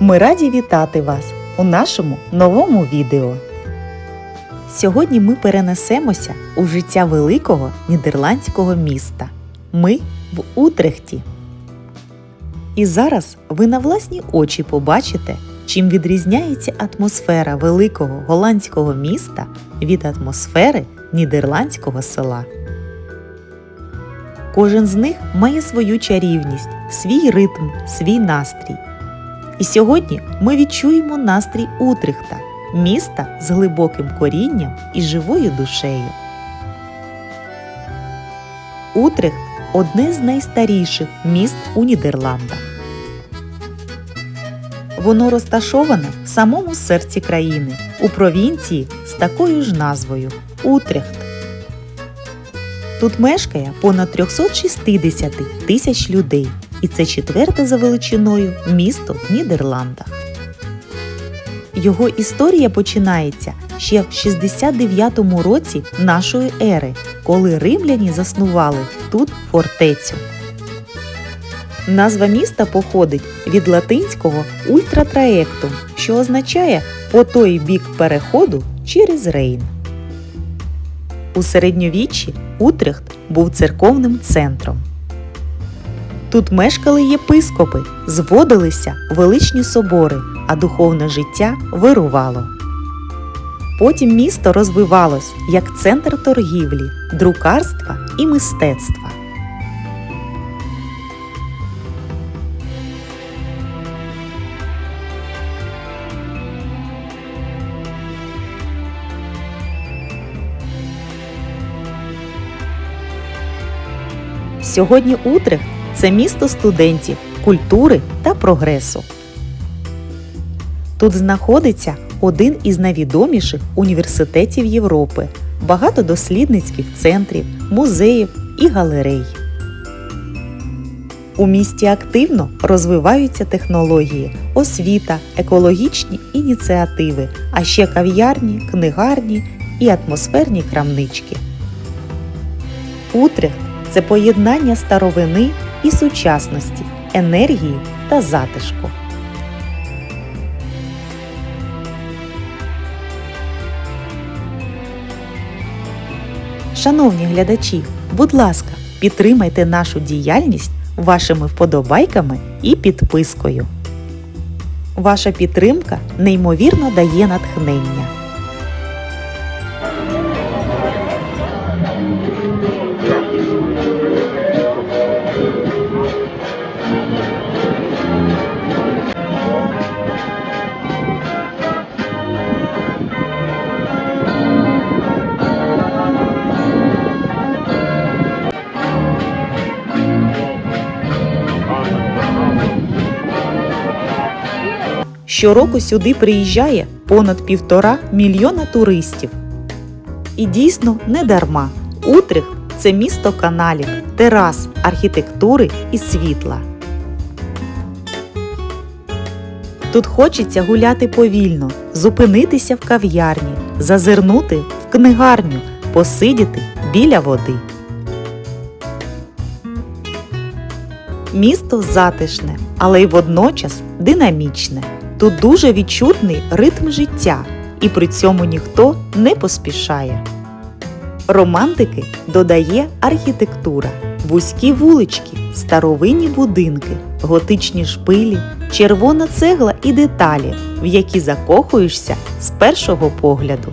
Ми раді вітати вас у нашому новому відео. Сьогодні ми перенесемося у життя великого нідерландського міста. Ми в Утрехті. І зараз ви на власні очі побачите, чим відрізняється атмосфера великого голландського міста від атмосфери нідерландського села. Кожен з них має свою чарівність, свій ритм, свій настрій. І сьогодні ми відчуємо настрій Утрихта, міста з глибоким корінням і живою душею. Утрехт одне з найстаріших міст у Нідерландах. Воно розташоване в самому серці країни у провінції з такою ж назвою Утрехт. Тут мешкає понад 360 тисяч людей, і це четверте за величиною місто в Нідерландах. Його історія починається ще в 69 році нашої ери, коли римляні заснували тут фортецю. Назва міста походить від латинського ультратраєктум, що означає по той бік переходу через Рейн. У середньовіччі Утрехт був церковним центром. Тут мешкали єпископи, зводилися величні собори, а духовне життя вирувало. Потім місто розвивалось як центр торгівлі, друкарства і мистецтва. Сьогодні Утрехт це місто студентів, культури та прогресу. Тут знаходиться один із найвідоміших університетів Європи, багато дослідницьких центрів, музеїв і галерей. У місті активно розвиваються технології, освіта, екологічні ініціативи, а ще кав'ярні, книгарні і атмосферні крамнички. Утрехт це поєднання старовини і сучасності, енергії та затишку. Шановні глядачі, будь ласка, підтримайте нашу діяльність вашими вподобайками і підпискою. Ваша підтримка неймовірно дає натхнення. Щороку сюди приїжджає понад півтора мільйона туристів. І дійсно не дарма. Утрих це місто каналів, терас, архітектури і світла. Тут хочеться гуляти повільно, зупинитися в кав'ярні, зазирнути в книгарню, посидіти біля води. Місто затишне, але й водночас динамічне. Тут дуже відчутний ритм життя, і при цьому ніхто не поспішає. Романтики додає архітектура, вузькі вулички, старовинні будинки, готичні шпилі, червона цегла і деталі, в які закохуєшся з першого погляду.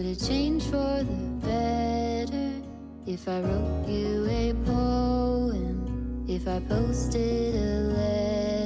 Would it change for the better if I wrote you a poem? If I posted a letter?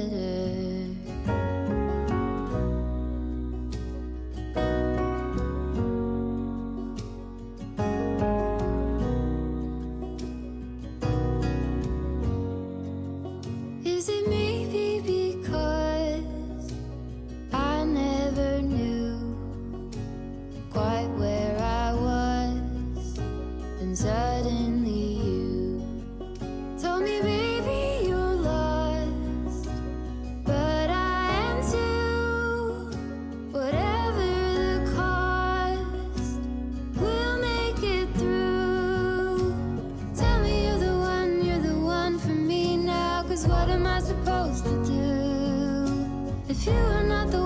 What am I supposed to do? If you are not the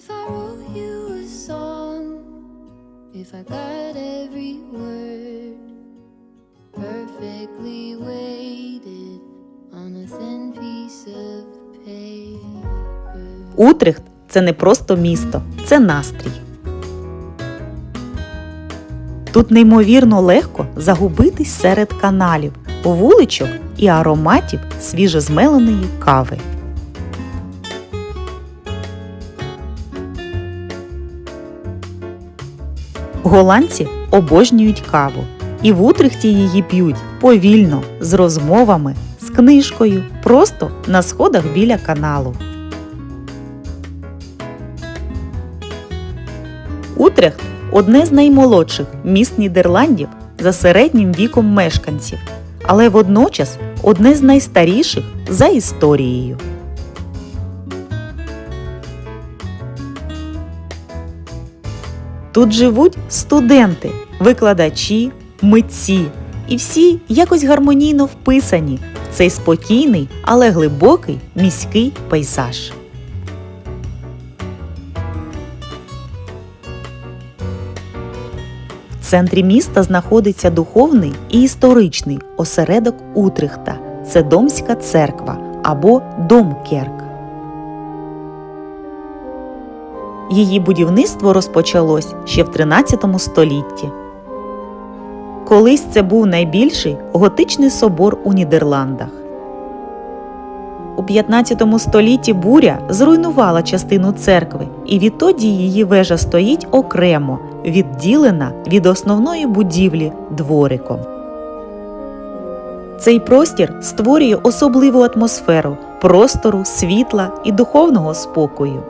If I wrote you a song, if I got every word perfectly weighted on a thin piece of paper. Утрехт це не просто місто, це настрій. Тут неймовірно легко загубитись серед каналів, вуличок і ароматів свіжозмеленої кави. Голландці обожнюють каву, і в Утрехті її п'ють повільно, з розмовами, з книжкою, просто на сходах біля каналу. Утрехт одне з наймолодших міст Нідерландів за середнім віком мешканців, але водночас одне з найстаріших за історією. Тут живуть студенти, викладачі, митці, і всі якось гармонійно вписані в цей спокійний, але глибокий міський пейзаж. В центрі міста знаходиться духовний і історичний осередок Утрихта. Це Домська церква або Домкерк. Її будівництво розпочалось ще в 13 столітті. Колись це був найбільший готичний собор у Нідерландах. У 15 столітті буря зруйнувала частину церкви, і відтоді її вежа стоїть окремо, відділена від основної будівлі двориком. Цей простір створює особливу атмосферу простору, світла і духовного спокою.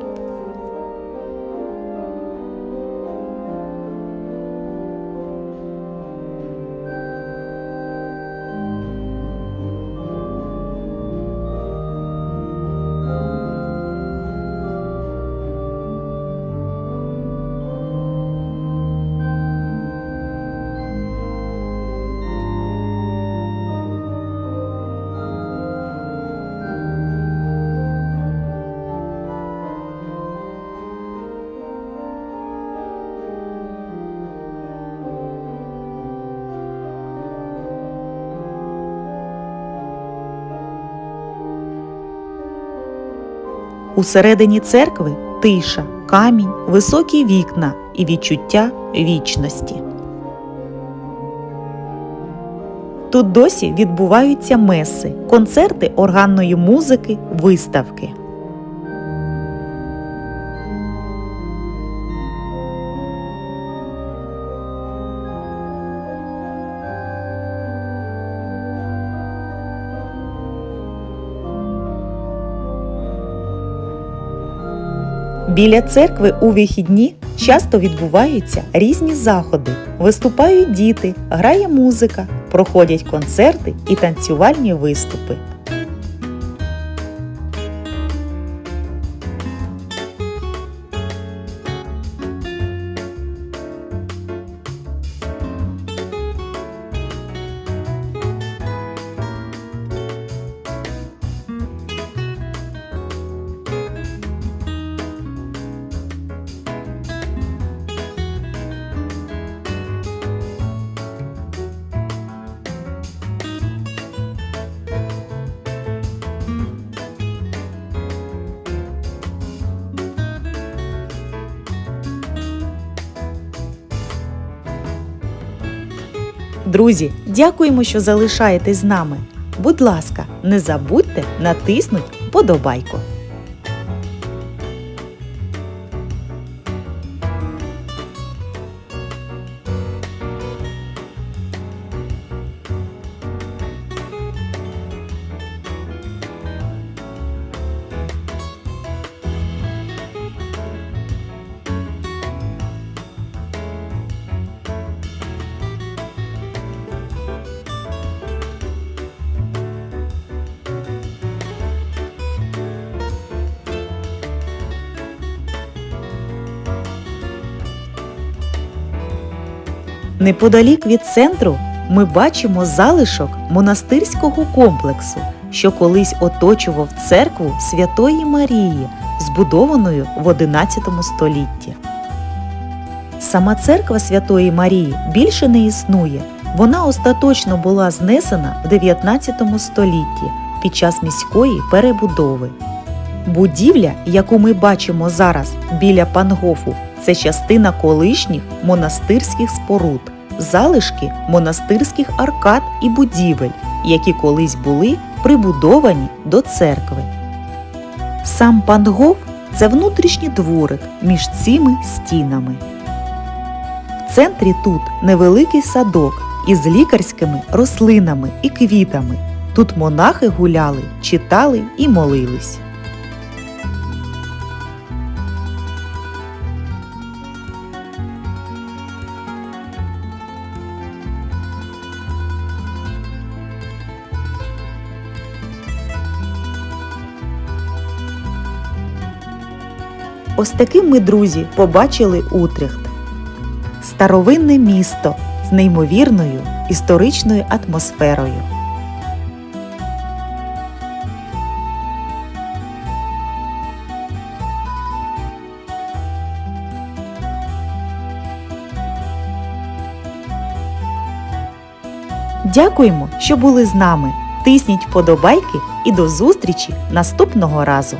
Усередині церкви тиша, камінь, високі вікна і відчуття вічності. Тут досі відбуваються меси, концерти органної музики, виставки. Біля церкви у вихідні часто відбуваються різні заходи. Виступають діти, грає музика, проходять концерти і танцювальні виступи. Друзі, дякуємо, що залишаєтесь з нами. Будь ласка, не забудьте натиснути подобайку. Неподалік від центру ми бачимо залишок монастирського комплексу, що колись оточував церкву Святої Марії, збудованою в XI столітті. Сама церква Святої Марії більше не існує. Вона остаточно була знесена в 19 столітті під час міської перебудови. Будівля, яку ми бачимо зараз біля Пангофу, це частина колишніх монастирських споруд, залишки монастирських аркад і будівель, які колись були прибудовані до церкви. Сам Пангоф це внутрішній дворик між цими стінами. В центрі тут невеликий садок із лікарськими рослинами і квітами. Тут монахи гуляли, читали і молились. Ось таким ми, друзі, побачили Утрехт. Старовинне місто з неймовірною історичною атмосферою. Дякуємо, що були з нами. Тисніть вподобайки і до зустрічі наступного разу!